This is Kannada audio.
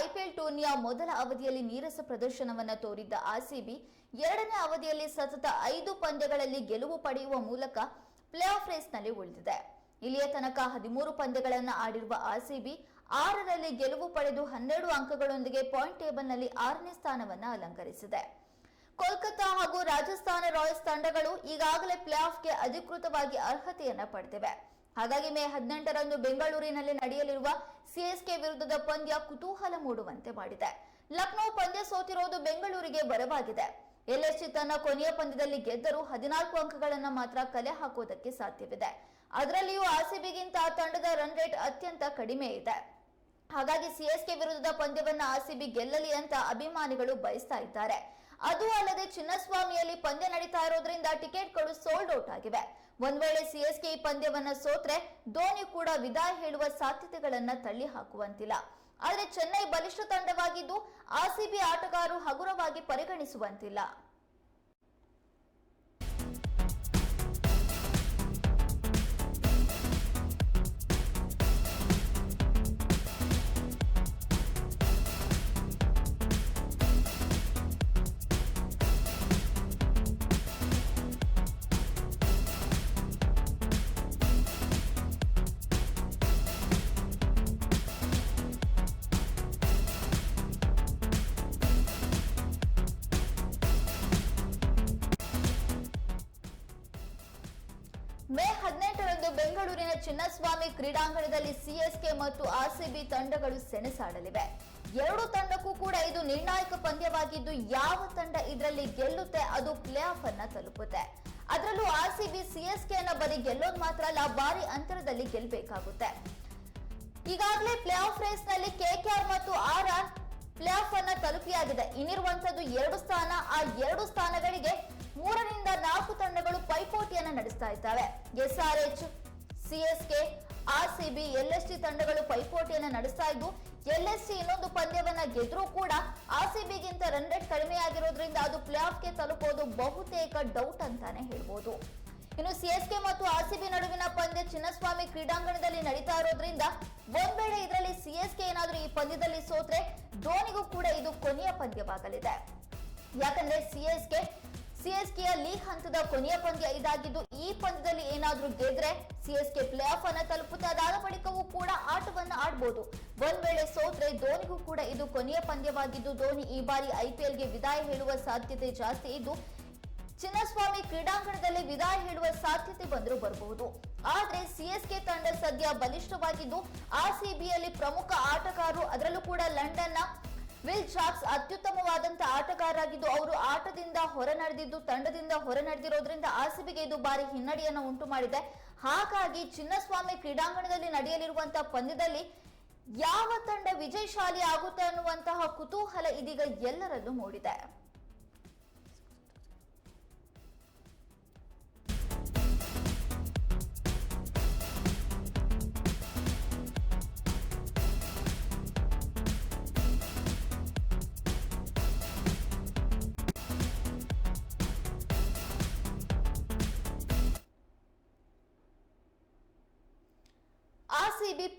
ಐಪಿಎಲ್ ಟೂರ್ನಿಯ ಮೊದಲ ಅವಧಿಯಲ್ಲಿ ನೀರಸ ಪ್ರದರ್ಶನವನ್ನು ತೋರಿದ್ದ ಆರ್ಸಿಬಿ, ಎರಡನೇ ಅವಧಿಯಲ್ಲಿ ಸತತ ಐದು ಪಂದ್ಯಗಳಲ್ಲಿ ಗೆಲುವು ಪಡೆಯುವ ಮೂಲಕ ಪ್ಲೇ ಆಫ್ ರೇಸ್ನಲ್ಲಿ ಉಳಿದಿದೆ. ಇಲ್ಲಿಯ ತನಕ ಹದಿಮೂರು ಪಂದ್ಯಗಳನ್ನು ಆಡಿರುವ ಆರ್ಸಿಬಿ, ಆರರಲ್ಲಿ ಗೆಲುವು ಪಡೆದು ಹನ್ನೆರಡು ಅಂಕಗಳೊಂದಿಗೆ ಪಾಯಿಂಟ್ ಟೇಬಲ್ನಲ್ಲಿ ಆರನೇ ಸ್ಥಾನವನ್ನು ಅಲಂಕರಿಸಿದೆ. ಕೋಲ್ಕತ್ತಾ ಹಾಗೂ ರಾಜಸ್ಥಾನ ರಾಯಲ್ಸ್ ತಂಡಗಳು ಈಗಾಗಲೇ ಪ್ಲೇ ಆಫ್ಗೆ ಅಧಿಕೃತವಾಗಿ ಅರ್ಹತೆಯನ್ನು ಪಡೆದಿವೆ. ಹಾಗಾಗಿ ಮೇ ಹದಿನೆಂಟರಂದು ಬೆಂಗಳೂರಿನಲ್ಲಿ ನಡೆಯಲಿರುವ ಸಿಎಸ್ಕೆ ವಿರುದ್ಧದ ಪಂದ್ಯ ಕುತೂಹಲ ಮೂಡುವಂತೆ ಮಾಡಿದೆ. ಲಕ್ನೋ ಪಂದ್ಯ ಸೋತಿರೋದು ಬೆಂಗಳೂರಿಗೆ ಬರವಾಗಿದೆ. ಎಲ್ಎಸ್ಜಿ ತನ್ನ ಕೊನೆಯ ಪಂದ್ಯದಲ್ಲಿ ಗೆದ್ದರೂ ಹದಿನಾಲ್ಕು ಅಂಕಗಳನ್ನು ಮಾತ್ರ ಕಲೆ ಹಾಕೋದಕ್ಕೆ ಸಾಧ್ಯವಿದೆ. ಅದರಲ್ಲಿಯೂ ಆರ್ಸಿಬಿಗಿಂತ ತಂಡದ ರನ್ ರೇಟ್ ಅತ್ಯಂತ ಕಡಿಮೆ ಇದೆ. ಹಾಗಾಗಿ ಸಿಎಸ್ಕೆ ವಿರುದ್ಧದ ಪಂದ್ಯವನ್ನು ಆರ್ಸಿಬಿ ಗೆಲ್ಲಲಿ ಅಂತ ಅಭಿಮಾನಿಗಳು ಬಯಸ್ತಾ ಇದ್ದಾರೆ. ಅದು ಅಲ್ಲದೆ ಚಿನ್ನಸ್ವಾಮಿಯಲ್ಲಿ ಪಂದ್ಯ ನಡೀತಾ ಇರೋದ್ರಿಂದ ಟಿಕೆಟ್ಗಳು ಸೋಲ್ಡ್ ಔಟ್ ಆಗಿವೆ. ಒಂದ್ ವೇಳೆ ಸಿಎಸ್ಕೆ ಈ ಪಂದ್ಯವನ್ನ ಸೋತ್ರೆ ಧೋನಿ ಕೂಡ ವಿದಾಯ ಹೇಳುವ ಸಾಧ್ಯತೆಗಳನ್ನ ತಳ್ಳಿ ಹಾಕುವಂತಿಲ್ಲ. ಆದರೆ ಚೆನ್ನೈ ಬಲಿಷ್ಠ ತಂಡವಾಗಿದ್ದು ಆರ್ಸಿಬಿ ಆಟಗಾರರು ಹಗುರವಾಗಿ ಪರಿಗಣಿಸುವಂತಿಲ್ಲ. ಮೇ ಹದಿನೆಂಟರಂದು ಬೆಂಗಳೂರಿನ ಚಿನ್ನಸ್ವಾಮಿ ಕ್ರೀಡಾಂಗಣದಲ್ಲಿ ಸಿಎಸ್ಕೆ ಮತ್ತು ಆರ್ಸಿಬಿ ತಂಡಗಳು ಸೆಣಸಾಡಲಿವೆ. ಎರಡು ತಂಡಕ್ಕೂ ಕೂಡ ಇದು ನಿರ್ಣಾಯಕ ಪಂದ್ಯವಾಗಿದ್ದು ಯಾವ ತಂಡ ಇದರಲ್ಲಿ ಗೆಲ್ಲುತ್ತೆ ಅದು ಪ್ಲೇ ಆಫ್ ಅನ್ನ ತಲುಪುತ್ತೆ. ಅದರಲ್ಲೂ ಆರ್ಸಿಬಿ ಸಿಎಸ್ಕೆ ಅನ್ನ ಬರೀ ಗೆಲ್ಲೋದು ಮಾತ್ರ ಅಲ್ಲ, ಭಾರಿ ಅಂತರದಲ್ಲಿ ಗೆಲ್ಲಬೇಕಾಗುತ್ತೆ ಈಗಾಗಲೇ ಪ್ಲೇ ಆಫ್ ರೇಸ್ನಲ್ಲಿ ಕೆಕೆಆರ್ ಮತ್ತು ಆರ್ ಆರ್ ಪ್ಲೇ ಆಫ್ ಅನ್ನ ತಲುಪಿಯಾಗಿದೆ. ಇನ್ನಿರುವಂತದ್ದು ಎರಡು ಸ್ಥಾನ. ಆ ಎರಡು ಸ್ಥಾನಗಳಿಗೆ ನಡೆಸ್ತಾ ಇದ್ದಾವೆ ಎಸ್ಆರ್ಎಚ್ ಸಿಎಸ್ಕೆ ಆರ್ಸಿಬಿ ಎಲ್ಎಸ್ಟಿ ತಂಡಗಳು ಪೈಪೋಟಿಯನ್ನು ನಡೆಸ್ತಾ ಇದ್ದು ಎಲ್ಎಸ್ಟಿ ಇನ್ನೊಂದು ಪಂದ್ಯವನ್ನ ಗೆದ್ರೂ ಕೂಡ ಆರ್ಸಿಬಿಗಿಂತ ರನ್ ರೇಟ್ ಕಡಿಮೆ ಆಗಿರೋದ್ರಿಂದ ಅದು ಪ್ಲೇ ಆಫ್ಗೆ ತಲುಪೋದು ಬಹುತೇಕ ಡೌಟ್ ಅಂತಾನೆ ಹೇಳ್ಬೋದು. ಇನ್ನು ಸಿಎಸ್ಕೆ ಮತ್ತು ಆರ್ಸಿಬಿ ನಡುವಿನ ಪಂದ್ಯ ಚಿನ್ನಸ್ವಾಮಿ ಕ್ರೀಡಾಂಗಣದಲ್ಲಿ ನಡೀತಾ ಇರೋದ್ರಿಂದ ಒಂದ್ ವೇಳೆ ಇದರಲ್ಲಿ ಸಿಎಸ್ಕೆ ಏನಾದ್ರೂ ಈ ಪಂದ್ಯದಲ್ಲಿ ಸೋತ್ರೆ ಧೋನಿಗೂ ಕೂಡ ಇದು ಕೊನೆಯ ಪಂದ್ಯವಾಗಲಿದೆ. ಯಾಕಂದ್ರೆ ಸಿಎಸ್ಕೆ ಸಿಎಸ್ಕೆಯ ಲೀಗ್ ಹಂತದ ಕೊನೆಯ ಪಂದ್ಯ ಇದಾಗಿದ್ದು, ಈ ಪಂದ್ಯದಲ್ಲಿ ಏನಾದರೂ ಗೆದ್ರೆ ಸಿಎಸ್ಕೆ ಪ್ಲೇ ಆಫ್ ಅನ್ನ ತಲುಪುತ್ತೆ. ಅದಾದ ಬಳಿಕವೂ ಕೂಡ ಆಟವನ್ನ ಆಡಬಹುದು ಒಂದ್ ವೇಳೆ ಸೋತ್ರೆ ಧೋನಿಗೂ ಕೂಡ ಇದು ಕೊನೆಯ ಪಂದ್ಯವಾಗಿದ್ದು, ಧೋನಿ ಈ ಬಾರಿ ಐಪಿಎಲ್ಗೆ ವಿದಾಯ ಹೇಳುವ ಸಾಧ್ಯತೆ ಜಾಸ್ತಿ ಇದ್ದು, ಚಿನ್ನಸ್ವಾಮಿ ಕ್ರೀಡಾಂಗಣದಲ್ಲಿ ವಿದಾಯ ಹೇಳುವ ಸಾಧ್ಯತೆ ಬಂದರೂ ಬರಬಹುದು ಆದ್ರೆ ಸಿಎಸ್ಕೆ ತಂಡ ಸದ್ಯ ಬಲಿಷ್ಠವಾಗಿದ್ದು ಆರ್ಸಿಬಿಯಲ್ಲಿ ಪ್ರಮುಖ ಆಟಗಾರರು ಅದರಲ್ಲೂ ಕೂಡ ಲಂಡನ್ನ ವಿಲ್ ಜಾಕ್ಸ್ ಅತ್ಯುತ್ತಮವಾದಂತಹ ಆಟಗಾರರಾಗಿದ್ದು, ಅವರು ಆಟದಿಂದ ಹೊರ ನಡೆದಿದ್ದು ತಂಡದಿಂದ ಹೊರ ನಡೆದಿರೋದ್ರಿಂದ ಆರ್ಸಿಬಿಗೆ ಇದು ಬಾರಿ ಹಿನ್ನಡೆಯನ್ನು ಉಂಟು ಮಾಡಿದೆ ಹಾಗಾಗಿ ಚಿನ್ನಸ್ವಾಮಿ ಕ್ರೀಡಾಂಗಣದಲ್ಲಿ ನಡೆಯಲಿರುವಂತಹ ಪಂದ್ಯದಲ್ಲಿ ಯಾವ ತಂಡ ವಿಜಯಶಾಲಿ ಆಗುತ್ತೆ ಅನ್ನುವಂತಹ ಕುತೂಹಲ ಇದೀಗ ಎಲ್ಲರಲ್ಲೂ ಮೂಡಿದೆ. ಆರ್ಸಿಬಿ